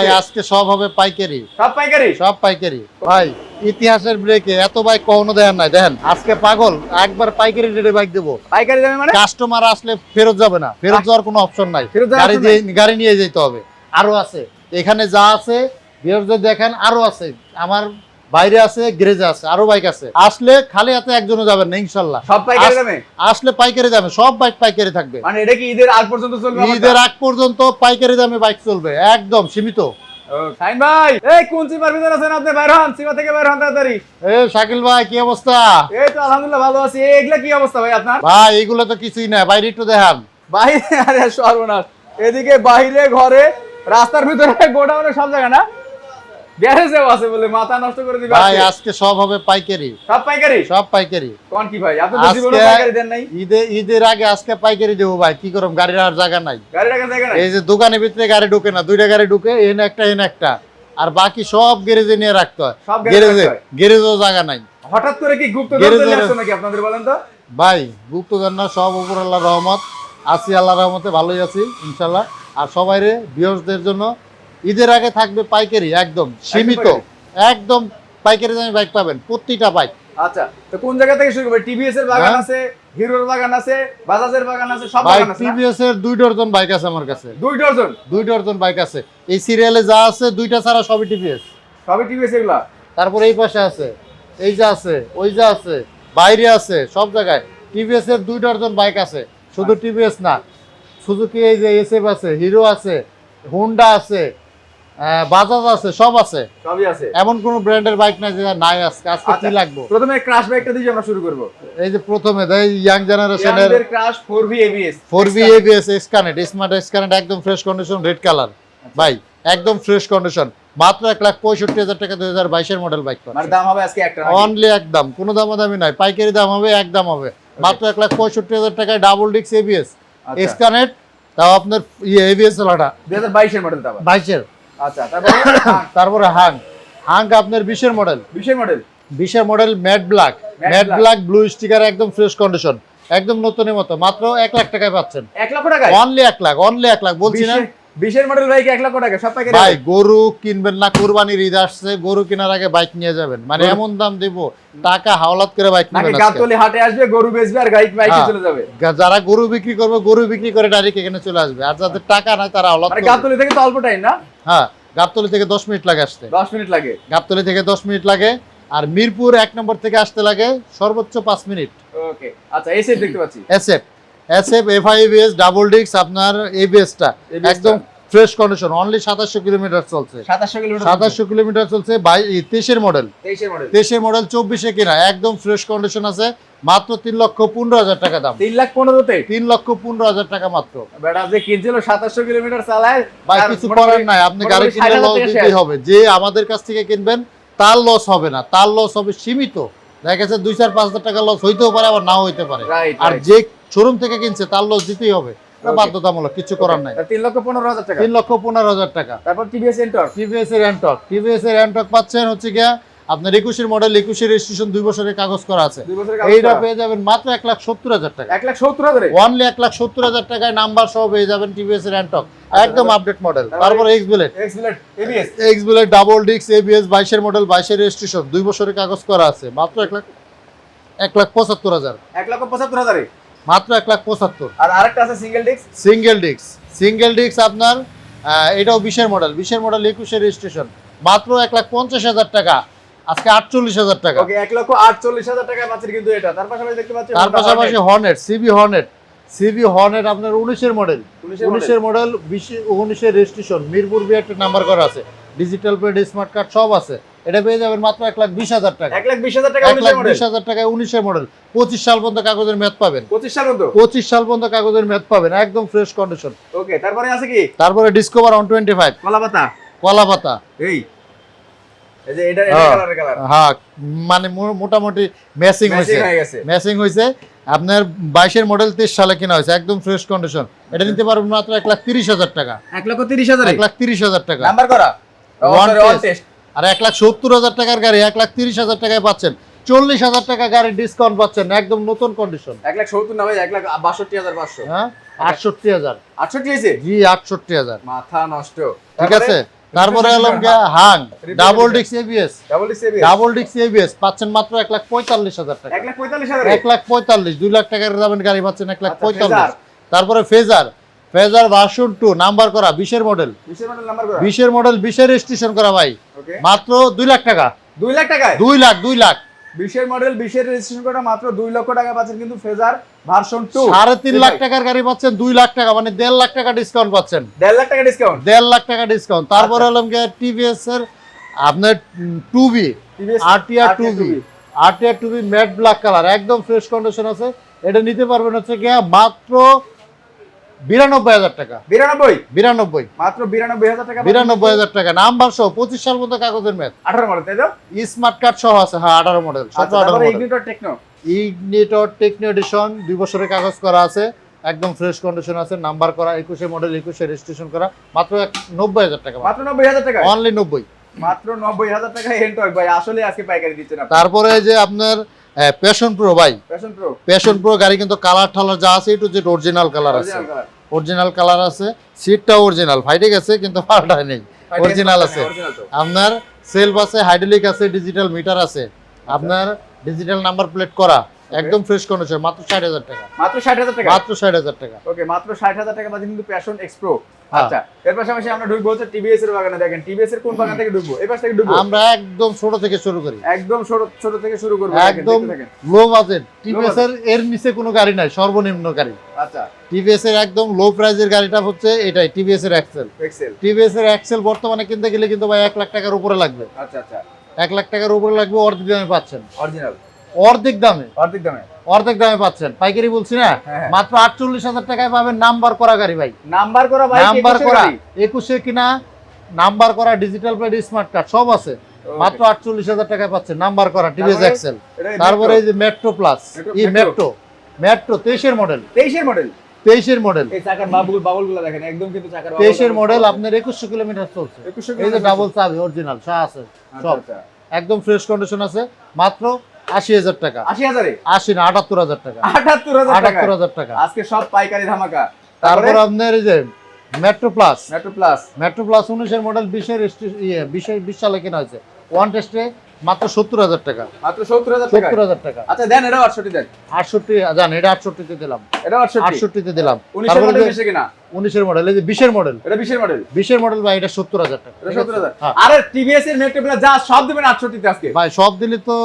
ভাই আজকে? সব হবে পাইকারি। সব পাইকারি? সব পাইকারি। ভাই ইতিহাসের ব্রেকে এত বাইক কখনো দেখেন নাই। দেখেন আজকে পাগল একবার পাইকারি রেটে বাইক দেবো। পাইকারি দেবে মানে? কাস্টমার আসলে ফেরত যাবে না। ফেরত যাওয়ার কোনো অপশন নাই। গাড়ি দিয়ে গাড়ি নিয়ে যেতে হবে। আরও আছে। এখানে যা আছে বিরোধী দেখেন আরও আছে। আমার বাইরে আছে গ্যারেজে আছে আরও বাইক আছে। আসলে খালি হাতে একজনও যাবেন না ইনশাল্লাহ। সব পাইকারি দামে? আসলে পাইকারি দামে সব বাইক পাইকারি থাকবে। মানে এটা কি ঈদের আগ পর্যন্ত চলবে ঈদের আগ পর্যন্ত পাইকারি দামে বাইক চলবে একদম সীমিত। সাইন ভাই এই কোন সিমার ভিতরে আছেন আপনি? বাইর হন সিমা থেকে বাইর হন তাড়াতাড়ি। এ শাকিল ভাই কি অবস্থা? এই তো আলহামদুলিল্লাহ ভালো আছি। এগুলা কি অবস্থা ভাই আপনার? ভাই এগুলো তো কিছুই না বাইরে একটু দেখান। বাইরে আরে সর্বনাশ। এদিকে বাইরে ঘরে রাস্তার ভিতরে গোডাউনে সব জায়গা না? গ্যারেজেও আছে বলে মাথা নষ্ট করে দিবে ভাই আজকে। সব হবে পাইকারি। সব পাইকারি? সব পাইকারি। কোন কি ভাই? আপনি তো জীবনে পাইকারি দেন নাই। ঈদে ঈদের আগে আজকে পাইকারি দেবো ভাই কি করব গাড়ির আর জায়গা নাই। গাড়ি জায়গা নাই? এই যে দোকানের ভিতরে গাড়ি ঢুকে না দুইটা গাড়ি ঢুকে এনে একটা এনে একটা। আর বাকি সব গ্যারেজে নিয়ে রাখতে হয়। সব গ্যারেজে। গ্যারেজও জায়গা নাই। হঠাৎ করে কি গুপ্ত নাকি আপনাদের বলেন তো? ভাই গুপ্তধন না সব উপর আল্লাহ রহমত। আছি আল্লাহ রহমতে ভালোই আছি ইনশাল্লাহ। আর সবাইরে বিয়সদের জন্য ঈদের আগে থাকবে পাইকারি একদম সীমিত। একদম পাইকারি দামে বাইক পাবেন প্রতিটা বাইক আচ্ছা তো কোন জায়গা থেকে শুরু করবে? টিভিএস এর বাগান হ্যাঁ? আছে হিরোর বাগান আছে বাজাজের বাগান আছে সব বাগান আছে টিভিএস এর দুই ডজন বাইক আছে আমার কাছে। দুই ডজন? দুই ডজন বাইক আছে। এই সিরিয়ালে যা আছে দুইটা ছাড়া সবই টিভিএস সবই টিভিএস এগুলা? তারপর এই পাশে আছে এই যে আছে ওই যে আছে বাইরে আছে সব জায়গায়। টিভিএস এর দুই ডজন বাইক আছে। শুধু টিভিএস না সুজুকি এই যে এসএফ আছে হিরো আছে হুন্ডা আছে বাজাজ আছে সব আছে। সবই আছে। এমন কোন ব্র্যান্ডের বাইক নাই যে নাই আজকে। আজকে কি আচ্ছা। লাগবে? প্রথমে ক্রাশ বাইকটা দিয়ে আমরা শুরু করব। এই যে প্রথমে দেয় ইয়াং জেনারেশনের crush 4V ABS four B ABS এক্সকানেট smart এক্সকানেট একদম ফ্রেশ কন্ডিশন রেড কালার ভাই একদম ফ্রেশ কন্ডিশন মাত্র এক লাখ পঁয়ষট্টি হাজার টাকা দুই হাজার বাইশের মডেল বাইক মানে দাম হবে আজকে একটা অনলি একদম কোনো দাম দামি নাই। পাইকারি দাম হবে এক দাম হবে। মাত্র এক লাখ পঁয়ষট্টি হাজার টাকায় ডাবল ডিক্স এবিএস এক্সকানেট তাও আপনার ইয়ে এবিএস চালাটা 2022 এর মডেল বাইশের। আচ্ছা তারপরে? তারপরে হাং হাং আপনার বিশের মডেল 20 এর মডেল বিশের model matte black matte black blue sticker একদম ফ্রেশ কন্ডিশন একদম নতুনের মতো। মাত্র এক লাখ টাকায় পাচ্ছেন। 1 লক্ষ টাকায়? অনলি এক লাখ অনলি এক লাখ। বলছি না। 20 এর মডেল বাইক 1 লক্ষ টাকা সব পাইকারি ভাই গরু কিনবেন না কোরবানির ঈদ আসছে গরু কেনার আগে বাইক নিয়ে যাবেন। মানে এমন দাম দেব টাকা হাওলাত করে বাইক নেবেন। গাবতলি হাটে আসবে গরু বেচবে আর গাইক বাইকে হ্যাঁ। চলে যাবে? যারা গরু বিক্রি করবে গরু বিক্রি করে ডাইরেক্ট এখানে চলে আসবে। আর যাদের টাকা নাই তারা হাওলাত মানে করবে। থেকে তো অল্প টাইম না? হ্যাঁ গাবতলি থেকে দশ মিনিট লাগে আসতে। 10 মিনিট লাগে। গাবতলি থেকে দশ মিনিট লাগে আর মিরপুর এক নম্বর থেকে আসতে লাগে সর্বোচ্চ পাঁচ মিনিট। ওকে আচ্ছা এসএফ দেখতে পাচ্ছি। এসএফ এসএফ এফআইবিএস ডাবল ডিক্স আপনার এবিএসটা। একদম ফ্রেশ কন্ডিশন অনলি সাতাশশো কিলোমিটার চলছে। 2700 কিলোমিটার সাতাশশো কিলোমিটার চলছে তেইশের মডেল 23 এর মডেল তেইশের মডেল চব্বিশে কিনা একদম ফ্রেশ কন্ডিশন আছে মাত্র তিন লক্ষ পনেরো হাজার টাকা দাম। 3 লাখ 15 তে তিন লক্ষ পনেরো হাজার টাকা মাত্র। বেটা যে কিনছিল 2700 কিলোমিটার চালায় ভাই কিছু করার নাই আপনি গাড়ি কিনলে লস দিতেই হবে। যে আমাদের কাছ থেকে কিনবেন তার লস হবে না তার লস হবে সীমিত। দেখা গেছে দুই চার পাঁচ হাজার টাকা লস হইতেও পারে আবার নাও হইতে পারে। আর যে শোরুম থেকে কিনছে তার লস দিতেই হবে. বাধ্যতামূলক কিছু করার নাই। 3 লক্ষ 15 হাজার টাকা। তিন লক্ষ পনেরো হাজার টাকা। তারপর টিভিএস এন্টর টিভিএস এর অ্যান্টক টিভিএস এর অ্যান্টক পাচ্ছেন হচ্ছে গিয়া আপনার একুশের মডেল একুশের রেজিস্ট্রেশন দুই বছরের কাগজ করা আছে। এইটা পেয়ে যাবেন মাত্র এক লাখ সত্তর হাজার টাকা। 1 লাখ 70 হাজারে? অনলি এক লাখ সত্তর হাজার টাকায় নাম্বার সহ পেয়ে যাবেন টিভিএস এর অ্যান্টক একদম আপডেট মডেল তারপরে- X blade X blade ABS X blade double ডিক্স এবিএস বাইশের মডেল বাইশের রেজিস্ট্রেশন দুই বছরের কাগজ করা আছে। মাত্র এক লাখ এক লাখ পঁচাত্তর হাজার। 1 লক্ষ 75 হাজারে? মাত্র এক লাখ পঁচাত্তর। আর আরেকটা আছে সিঙ্গেল ডিস্ক সিঙ্গেল ডিক্স সিঙ্গেল ডিক্স আপনার এটাও বিশের মডেল বিশের মডেল একুশের রেজিস্ট্রেশন মাত্র এক লাখ পঞ্চাশ হাজার টাকা। আজকে আটচল্লিশ হাজার টাকা। ওকে 1 লক্ষ 48 হাজার টাকা পাচ্ছেন কিন্তু এটা। তার পাশাপাশি দেখতে পাচ্ছেন তার পাশাপাশি Hornet. CB Hornet. CB Hornet আপনার উনিশের মডেল উনিশের মডেল বিশ উনিশের রেজিস্ট্রেশন মিরপুর বি একটা নাম্বার করা আছে। ডিজিটাল প্লেট স্মার্ট কার্ড সব আছে। এটা পেয়ে যাবেন মাত্র এক লাখ বিশ হাজার টাকা। 1 লাখ 20 হাজার টাকা এক লাখ বিশ হাজার টাকায় উনিশের মডেল পঁচিশ সাল পর্যন্ত কাগজের মেয়াদ পাবেন। 25 সাল পর্যন্ত? পঁচিশ সাল পর্যন্ত কাগজের মেয়াদ পাবেন একদম ফ্রেশ কন্ডিশন ওকে তারপরে আছে কি? তারপরে ডিসকভার অন টোয়েন্টি ফাইভ কলা পাতা কলা পাতা এই হ্যাঁ। হ্যাঁ মানে মোটামুটি ম্যাচিং হয়েছে। ম্যাচিং হয়ে গেছে। হয়েছে। আপনার বাইশের মডেল তেইশ সালে কেনা হয়েছে একদম ফ্রেশ কন্ডিশন এটা নিতে পারবেন মাত্র এক লাখ তিরিশ হাজার টাকা। 1 লক্ষ 30 হাজারে? এক লাখ তিরিশ হাজার টাকা। নাম্বার করা। ওয়ান টেস্ট আর এক লাখ সত্তর হাজার টাকার গাড়ি এক লাখ তিরিশ হাজার টাকায় পাচ্ছেন। চল্লিশ হাজার টাকা গাড়ির ডিসকাউন্ট পাচ্ছেন একদম নতুন কন্ডিশন 1 লাখ 70 না ভাই 1 লাখ 62 হাজার 500 হ্যাঁ? আটষট্টি হাজার। 68 হয়েছে? জি আটষট্টি হাজার। মাথা নষ্ট। ঠিক আছে? তারপরে এলাম হাং। ডাবল ডিক্স এবিএস ডাবল ডিসেবি ডাবল ডিক্স এবিএস পাচ্ছেন মাত্র এক লাখ পঁয়তাল্লিশ হাজার টাকা। এক লাখ পঁয়তাল্লিশ এক লাখ পঁয়তাল্লিশ দুই লাখ টাকার দামের গাড়ি পাচ্ছেন এক লাখ আচ্ছা, পঁয়তাল্লিশ। তারপরে Fazer. Fazer version two number করা বিশের মডেল বিশের মডেল বিশের রেজিস্ট্রেশন করা ভাই। মাত্র দুই লাখ টাকা। দুই লাখ টাকা দুই লাখ দুই লাখ। বিশের মডেল বিশের রেজিস্ট্রেশন করা মাত্র দুই লক্ষ টাকা পাচ্ছেন কিন্তু ফেজার ভার্সন টু। সাড়ে তিন লাখ টাকার গাড়ি পাচ্ছেন দুই লাখ টাকা মানে দেড় লাখ টাকা ডিসকাউন্ট পাচ্ছেন। দেড় লাখ টাকা ডিসকাউন্ট দেড় লাখ টাকা ডিসকাউন্ট তারপরে আচ্ছা। হলাম গিয়ে টিভিএস এর আপনার two B RTR two B RTR two B matte black colour একদম ফ্রেশ কন্ডিশন আছে। এটা নিতে পারবেন হচ্ছে গিয়া মাত্র বিরানব্বই হাজার টাকা। বিরানব্বই? বিরানব্বই। মাত্র বিরানব্বই হাজার টাকা বিরানব্বই হাজার টাকা। নাম্বার সহ পঁচিশ সাল কাগজের আঠারো মডেল তাই তো? স্মার্ট কার্ড সহ আছে। হ্যাঁ আঠারো model Ignitor techno Ignitor techno edition দুই বছরের কাগজ করা আছে। একদম ফ্রেশ কন্ডিশন আছে। নাম্বার করা একুশে মডেল একুশে রেজিস্ট্রেশন করা। মাত্র এক নব্বই হাজার টাকা মাত্র নব্বই হাজার টাকা? অনলি নব্বই। মাত্র নব্বই হাজার টাকা এন্টক ভাই। আসলে আজকে পাইকারি দিচ্ছেন তারপরে যে আপনার প্যাশন প্রো ভাই। ফ্যাশন প্রো প্যাশন প্রো গাড়ি কিন্তু কালার টালার যা আছে একটু যে অরিজিনাল কালার আছে। অরিজিনাল কালার আছে। সিটটা অরিজিনাল ফাইটে গেছে কিন্তু পাল্টায় নেই। অরিজিনাল আছে। আপনার সেলফ আছে হাইড্রোলিক আছে ডিজিটাল মিটার আছে। আপনার ডিজিটাল নাম্বার প্লেট করা। একদম ফ্রেশ কন্ডিশন মাত্র ষাট হাজার টাকা। মাত্র ষাট হাজার টাকা? মাত্র ষাট হাজার টাকা। ওকে মাত্র ষাট হাজার টাকা বাজে কিন্তু প্যাশন এক্সপ্রো হ্যাঁ। আচ্ছা এর পাশাপাশি আমরা ঢুকবো হচ্ছে টিভিএস এর বাগানে দেখেন টিভিএস এর কোন বাগান থেকে ঢুকবো? এই পাশ থেকে ঢুকবো? আমরা একদম ছোট থেকে শুরু করি। একদম ছোট ছোট থেকে শুরু করব একদম লো বাজেট টিভিএস এর এর নিচে কোনো গাড়ি নাই সর্বনিম্ন গাড়ি। আচ্ছা। এর একদম লো প্রাইজের গাড়িটা হচ্ছে এটাই এর এক্সেল এর এক্সেল বর্তমানে কিনতে গেলে কিন্তু ভাই এক লাখ টাকার উপরে লাগবে। আচ্ছা আচ্ছা। এক লাখ টাকার উপরে লাগবে দামে পাচ্ছেন। অরিজিনাল। অর্ধেক দামে। অর্ধেক দামে। অর্ধেক দামে পাচ্ছেন। পাইকারি বলছি না হ্যাঁ। মাত্র আটচল্লিশ হাজার টাকায় পাবেন নাম্বার করা গাড়ি ভাই। নাম্বার করা ভাই নাম্বার করা একুশে কিনা নাম্বার করা ডিজিটাল প্লেট স্মার্ট কার্ড সব আছে। মাত্র আটচল্লিশ হাজার টাকায় পাচ্ছেন নাম্বার করা টিভিএস এক্সেল তারপরে এই যে মেট্রো প্লাস এই মেট্রো মেট্রো তেইশের মডেল তেইশের মডেল তেইশের মডেল দেখেন একদম কিন্তু তেইশের মডেল আপনার একুশশো কিলোমিটার চলছে। এই যে ডাবল চাবি অরিজিনাল সব আছে। সব আচ্ছা। একদম ফ্রেশ কন্ডিশন আছে। মাত্র আশি হাজার টাকা। আশি হাজারে? আশি না আটাত্তর হাজার টাকা। আটাত্তর হাজার আটাত্তর হাজার টাকা। আজকে সব পাইকারি ধামাকা। তারপর? আপনার এই যে metro plus metro plus metro plus উনিশের মডেল বিশের ইয়ে বিশের বিশ সালে কেনা হয়েছে। ওয়ান টেস্টে মাত্র সত্তর হাজার টাকা। মাত্র সত্তর হাজার সত্তর হাজার টাকা। আচ্ছা দেন এটা আটষট্টি দেন। আটষট্টি জান এটা আটষট্টিতে দিলাম। এটা আটষট্টি? আটষট্টিতে দিলাম। উনিশের মডেল কিনা? উনিশের মডেল এই যে বিশের মডেল এটা বিশের মডেল বিশের মডেল ভাই এটা সত্তর হাজার টাকা। সত্তর? হাজার? হ্যাঁ। আরে টিভিএস এর মেট্রো যা সব দেবেন আটষট্টিতে আজকে। ভাই সব দিলে তো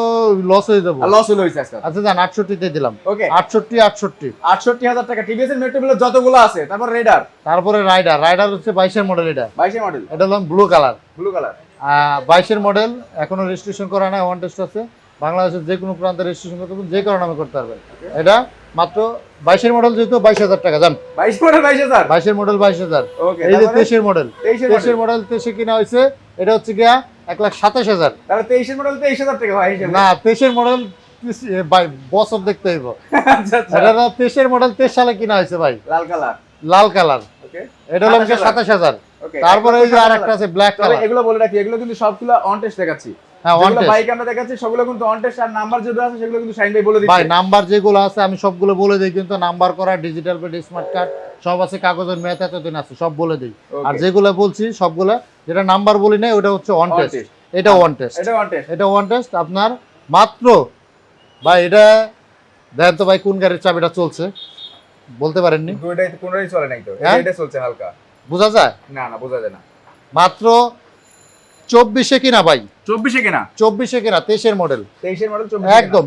লস হয়ে যাব। লস হলো হয়েছে আজকে। আচ্ছা জান আটষট্টিতে দিলাম। ওকে আটষট্টি আটষট্টি। আটষট্টি হাজার টাকা টিভিএস এর মেট্রো যতগুলো আছে তারপর রেডার তারপরে রাইডার রাইডার হচ্ছে বাইশের মডেল এটা। বাইশের মডেল এটা হলাম ব্লু কালার ব্লু কালার বাইশের মডেল এখনও রেজিস্ট্রেশন করা নাই ওয়ান টেস্ট আছে। বাংলাদেশের যে কোনো প্রান্তে রেজিস্ট্রেশন করতে যে কারও নামে করতে পারবেন। এটা মাত্র বাইশের মডেল যেহেতু বাইশ হাজার টাকা জান। বাইশ মডেল বাইশ হাজার? বাইশের মডেল বাইশ হাজার। এই যে তেইশের মডেল তেইশের মডেল তেইশে কিনা হয়েছে এটা হচ্ছে গিয়া এক লাখ সাতাশ হাজার। তাহলে তেইশের মডেল তেইশ হাজার টাকা না তেইশের মডেল বছর দেখতে হইব। আচ্ছা আচ্ছা। এটা তেইশের মডেল তেইশ সালে কিনা হয়েছে ভাই। লাল কালার। লাল কালার। এটা হলো সাতাশ হাজার। তারপরে এই যে আর একটা আছে ব্ল্যাক কালার এগুলো বলে রাখি এগুলো কিন্তু সবগুলো অন টেস্ট দেখাচ্ছি। হ্যাঁ ওয়ান যেগুলো বাইক আমরা দেখাচ্ছি সেগুলো কিন্তু অন টেস্ট আর নাম্বার যেগুলো আছে সেগুলো কিন্তু শাইন ভাই বলে ভাই নাম্বার যেগুলো আছে আমি সবগুলো বলে দিই কিন্তু নাম্বার করা ডিজিটাল পেড স্মার্ট কার্ড সব আছে কাগজের মেয়াদ এতদিন আছে সব বলে দিই। আর যেগুলো বলছি সবগুলো যেটা নাম্বার বলি নাই ওটা হচ্ছে অন টেস্ট এটা ওয়ান টেস্ট এটা অন টেস্ট এটা ওয়ান টেস্ট আপনার মাত্র ভাই এটা দেখেন তো ভাই কোন গাড়ির চাবিটা চলছে? বলতে পারেননি? দুইটাই কোনোটাই চলে নাই তো। হ্যাঁ? এটা চলছে হালকা। বোঝা যায়? না না বোঝা যায় না। মাত্র চব্বিশে কিনা ভাই? চব্বিশে কেনা? চব্বিশে কিনা তেইশের মডেল তেইশের মডেল একদম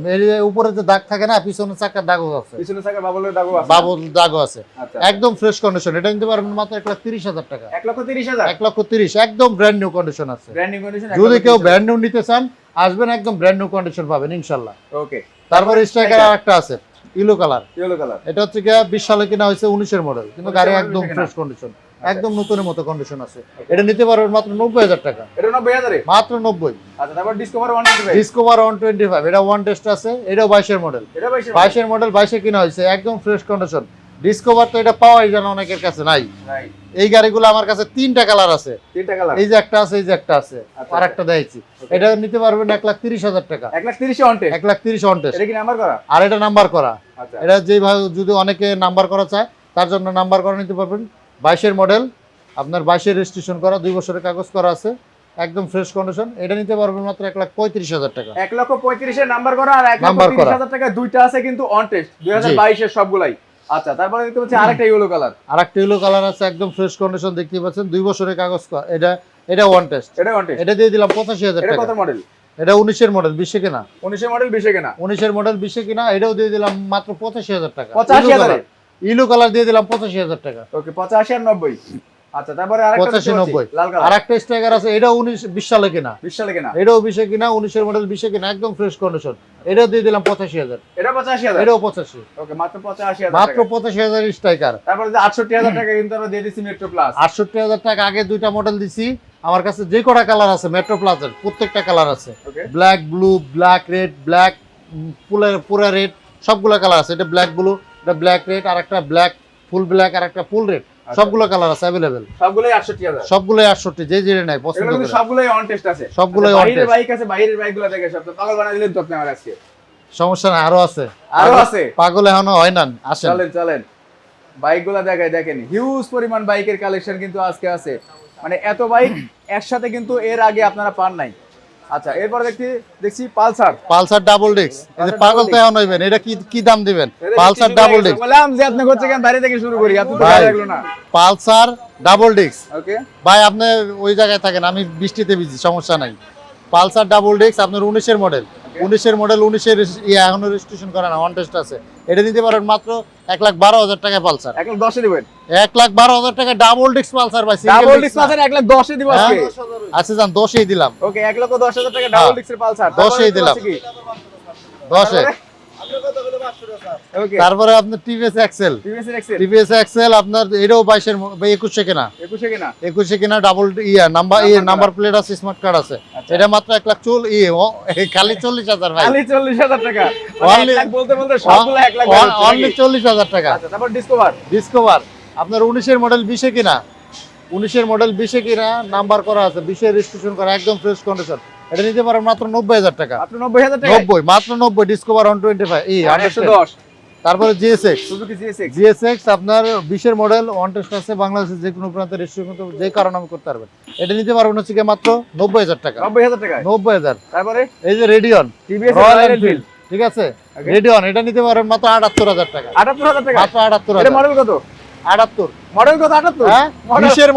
উপরে যে দাগ থাকে না পিছনে চাকার দাগও আছে। পিছনে থাকা বাবলের দাগও আছে। বাবুল দাগও আছে। আচ্ছা। একদম ফ্রেশ কন্ডিশন এটা নিতে পারবেন মাত্র এক লাখ তিরিশ হাজার টাকা। এক লক্ষ তিরিশ হাজার? এক লক্ষ তিরিশ একদম ব্র্যান্ড নিউ কন্ডিশন আছে। ব্র্যান্ড নিউ কন্ডিশন যদি কেউ ব্র্যান্ড নিউ নিতে চান আসবেন একদম ব্র্যান্ড নিউ কন্ডিশন পাবেন ইনশাল্লাহ। ওকে তারপরে স্ট্রাইকার আর একটা আছে ইলো কালার ইয়েলো কালার এটা হচ্ছে বিশ সালে কিনা হয়েছে উনিশের মডেল কিন্তু গাড়ি একদম ফ্রেশ কন্ডিশন একদম নতুনের মতো কন্ডিশন আছে। এটা নিতে পারবেন মাত্র নব্বই হাজার টাকা। এটা নব্বই হাজারে? মাত্র নব্বই। আচ্ছা তারপর discover one discover one twenty five এটা ওয়ান টেস্ট আছে এটাও বাইশের মডেল এটা বাইশের মডেল বাইশে কিনা হয়েছে একদম ফ্রেশ কন্ডিশন ডিসকভার তো এটা পাওয়াই যেন অনেকের কাছে নাই। এই গাড়িগুলো আমার কাছে তিনটা কালার আছে। তিনটা কালার এই যে একটা আছে এই যে একটা আছে। আচ্ছা, আর একটা দিয়েছি এটা নিতে পারবেন এক লাখ তিরিশ হাজার টাকা। এক লাখ তিরিশে অন টেস্ট এক লাখ তিরিশ অন টেস্ট এটা কি নাম্বার করা? আর এটা নাম্বার করা। আচ্ছা। এটা যেভাবে যদি অনেকে নাম্বার করা চায় তার জন্য নাম্বার করা নিতে পারবেন। বাইশের মডেল আপনার বাইশে রেজিস্ট্রেশন করা দুই বছরের কাগজ করা আছে একদম ফ্রেশ কন্ডিশন এটা নিতে পারবেন মাত্র এক লাখ পঁয়ত্রিশ হাজার টাকা। এক লক্ষ পঁয়ত্রিশের নাম্বার করা আর এক নাম্বার করা। হাজার টাকা দুইটা আছে কিন্তু অন টেস্ট দুই হাজার বাইশের সবগুলাই। আচ্ছা তারপরে দেখতে পাচ্ছি আরেকটা ইয়েলো কালার আর একটা ইয়েলো কালার আছে একদম ফ্রেশ কন্ডিশন দেখতে পাচ্ছেন দুই বছরের কাগজ করা। এটা এটা ওয়ান টেস্ট এটা অন টেস্ট এটা দিয়ে দিলাম পঁচাশি হাজার টাকা। কত মডেল এটা উনিশের মডেল বিশে কিনা। উনিশের মডেল বিশে কেনা। উনিশের মডেল বিশে কিনা এটাও দিয়ে দিলাম মাত্র পঁচাশি হাজার টাকা। পঁচাশি হাজারে? ইলু কালার দিয়ে দিলাম পঁচাশি হাজার টাকা। ওকে পঁচাশি আর নব্বই। আচ্ছা তারপরে পঁচাশি নব্বই। আর একটা স্ট্রাইকার আছে উনিশ বিশ সালে কিনা। বিশ সালে কেনা। এটাও বিশে কিনা উনিশের মডেল বিশে কিনা একদম ফ্রেশ কন্ডিশন এটাও দিয়ে দিলাম পঁচাশি হাজার। এটা পঁচাশি হাজার? এটাও পঁচাশি। ওকে মাত্র পঁচাশি হাজার মাত্র। পঁচাশি হাজার স্ট্রাইকার তারপরে যে আটষট্টি হাজার টাকা কিন্তু আমরা দিয়ে দিচ্ছি মেট্রো প্লাস আটষট্টি হাজার টাকা আগে দুইটা মডেল দিছি। আমার কাছে যে কটা কালার আছে মেট্রো প্লাসের প্রত্যেকটা কালার আছে। Black blue black red black পুরা পুরা রেড সবগুলা কালার আছে। এটা ব্ল্যাক ব্লু এটা ব্ল্যাক রেড আর একটা ব্ল্যাক ফুল ব্ল্যাক আর একটা ফুল রেড। সবগুলো কালার আছে অ্যাভেলেবেল সবগুলোই আটষট্টি হাজার। সবগুলোই আটষট্টি যে যে নেয় পছন্দ করে। সবগুলোই অন টেস্ট আছে। সবগুলোই on বাইরের বাইক আছে বাইরের বাইকগুলো দেখে সব তো পাগল বানাই দিলেন তো আপনি আমার আজকে। সমস্যা নাই আরও আছে। আরও আছে? পাগল এখনও হয় না আসেন। চলেন চলেন। বাইকগুলা দেখায় দেখেন হিউজ পরিমাণ বাইকের কালেকশন কিন্তু আজকে আছে। মানে এত বাইক একসাথে কিন্তু এর আগে আপনারা পান নাই। আচ্ছা এরপর দেখি দেখছি পালসার। পালসার ডাবল ডিস্ক এই যে পাগল double তো এখন হইবেন এটা কি কি দাম দিবেন? পালসার ডাবল ডিস্ক বললাম যে আপনি হচ্ছে কেন বাইরে থেকে শুরু করি আপনি তো লাগল না। পালসার ডাবল ডিস্ক ওকে ভাই আপনি ওই জায়গায় থাকেন আমি বৃষ্টিতে ভিজি সমস্যা নাই। পালসার ডাবল ডিস্ক আপনার উনিশের মডেল উনিশের মডেল উনিশের ইয়ে এখনও রেজিস্ট্রেশন করে না ওয়ান টেস্ট আছে। এটা দিতে পারেন মাত্র এক লাখ বারো হাজার টাকা পালসার। এক লাখ দশে দিবেন। এক লাখ বারো হাজার টাকা ডাবল ডিস্ক পালসার ভাই ডাবল ডিস্ক পালসার এক লাখ দশে দিব আছে আজকে আচ্ছা যান দশেই দিলাম। ওকে এক লক্ষ দশ হাজার টাকা ডাবল হ্যাঁ। ডিস্কের পালসার। দশেই দিলাম। দশে। তারপরে আপনার টিভিএস এক্সেল। টিভিএস এক্সেল আপনার এটাও বাইশের একুশে কেনা। একুশে কিনা? একুশে কিনা ডাবল ইয়া নাম্বার ইয়ে নাম্বার প্লেট আছে। স্মার্ট কার্ড আছে। আচ্ছা। এটা মাত্র এক লাখ চুল ইয়ে খালি চল্লিশ হাজার ভাই। খালি চল্লিশ হাজার টাকা। Only- এক লাখ বলতে বলতে সবগুলো এক লাখ অনলি চল্লিশ হাজার টাকা। আচ্ছা তারপর ডিসকভার ডিসকভার আপনার উনিশের মডেল বিশে কিনা। উনিশের মডেল বিশে কিনা নাম্বার করা আছে বিশে রেজিস্ট্রেশন করা একদম ফ্রেশ কন্ডিশন এটা নিতে পারেন মাত্র নব্বই হাজার টাকা। নব্বই হাজার টাকা নব্বই মাত্র নব্বই ডিসকভার ওয়ান টোয়েন্টি ফাইভ এই একশো দশ। তারপরে জিএসএক্স জিএসএক্স আপনার বিশের মডেল ওয়ান টেস্ট আছে বাংলাদেশের যে কোনো প্রান্তে যে কারণে আমি করতে পারবেন। এটা নিতে পারবেন হচ্ছে মাত্র নব্বই হাজার টাকা। নব্বই হাজার টাকা নব্বই হাজার। তারপরে? এই যে রেডিয়ন রয়্যাল এনফিল্ড ঠিক আছে. রেডিয়ন এটা নিতে পারেন মাত্র আটাত্তর হাজার টাকা। আটাত্তর হাজার টাকা? মাত্র আটাত্তর হাজার। মডেল কত? আটাত্তর। মডেল কত আটাত্তর? হ্যাঁ?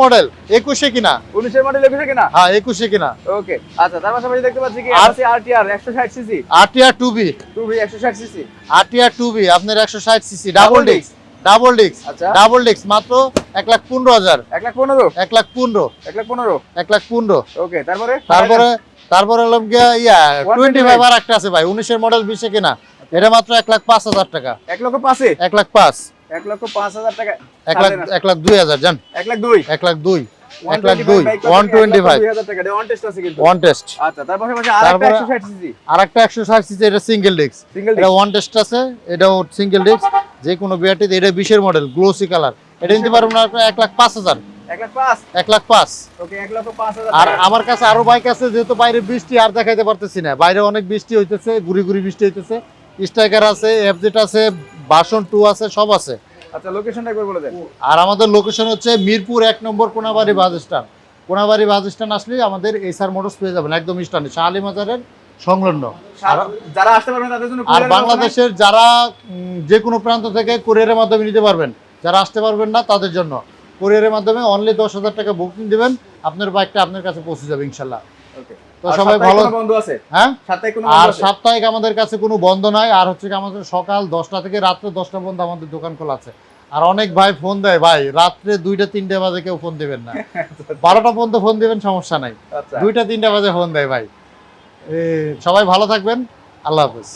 মডেল। একুশে কিনা? উনিশের মডেল একুশে কিনা? হ্যাঁ একুশে কিনা। ওকে আচ্ছা তার পাশাপাশি দেখতে পাচ্ছি কি আছে আরটিআর একশো ষাট CC RTR two B two V একশো ষাট সিসি আরটিআর টু বি আপনার একশো ষাট CC double disc double disc আচ্ছা। ডাবল ডিস্ক মাত্র এক লাখ পনেরো হাজার। এক লাখ পনেরো? এক লাখ পনেরো। এক লাখ পনেরো? এক লাখ পনেরো। ওকে তারপরে? তারপরে তারপরে হলাম গিয়া ইয়া 125 টোয়েন্টি ফাইভ আর একটা আছে ভাই উনিশের মডেল বিশে কিনা। এটা মাত্র এক লাখ পাঁচ হাজার টাকা। এক লক্ষ পাঁচে? এক লাখ পাঁচ। এক লক্ষ পাঁচ হাজার টাকা এক লাখ এক লাখ দুই হাজার জান? এক লাখ দুই। এক লাখ দুই। এক লাখ দুই। ওয়ান টোয়েন্টি ফাইভ দুই হাজার টাকা। ওয়ান টেস্ট আছে কিন্তু। ওয়ান টেস্ট আচ্ছা তার পাশাপাশি আরেকটা তারপরে- একশো ষাট সিসি আর একটা একশো ষাট সিসি এটা সিঙ্গেল ডিস্ক এটা ওয়ান টেস্ট আছে এটাও সিঙ্গেল ডিস্ক যে কোনো বিআরটিতে এটা বিশের মডেল গ্লোসি কালার এটা নিতে পারবেন আপনার এক লাখ পাঁচ হাজার। এক লাখ পাঁচ? আর আমার কাছে আরও বাইক আছে যেহেতু বাইরে বৃষ্টি আর দেখাইতে পারতেছি না। বাইরে অনেক বৃষ্টি হইতেছে গুড়ি গুড়ি বৃষ্টি হইতেছে। স্ট্রাইকার আছে এফজেট আছে বাসন টু আছে সব আছে। আচ্ছা লোকেশনটা একবার বলে দেন। আর আমাদের লোকেশন হচ্ছে মিরপুর এক number Konabari bus stand. Konabari bus stand আসলে আমাদের এসআর মোটরস পেয়ে যাবেন একদম স্ট্যান্ডে শাহালি মাজারের সংলগ্ন আর- যারা আসতে পারবেন তাদের জন্য আর বাংলাদেশের যারা যে কোনো প্রান্ত থেকে কুরিয়ারের মাধ্যমে নিতে পারবেন যারা আসতে পারবেন না তাদের জন্য। কুরিয়ারের মাধ্যমে অনলি দশ হাজার টাকা বুকিং দিবেন আপনার বাইকটা আপনার কাছে পৌঁছে যাবে ইনশাল্লাহ। ওকে তো সবাই ভালো বন্ধ আছে? হ্যাঁ? আর সাপ্তাহিক আমাদের কাছে কোনো বন্ধ নাই আর হচ্ছে আমাদের সকাল দশটা থেকে রাত্রে দশটা পর্যন্ত আমাদের দোকান খোলা আছে। আর অনেক ভাই ফোন দেয় ভাই রাত্রে দুইটা তিনটা বাজে কেউ ফোন দিবেন না। বারোটা পর্যন্ত ফোন দিবেন সমস্যা নাই। আচ্ছা। দুইটা তিনটা বাজে ফোন দেয় ভাই। সবাই ভালো থাকবেন। আল্লাহ হাফেজ।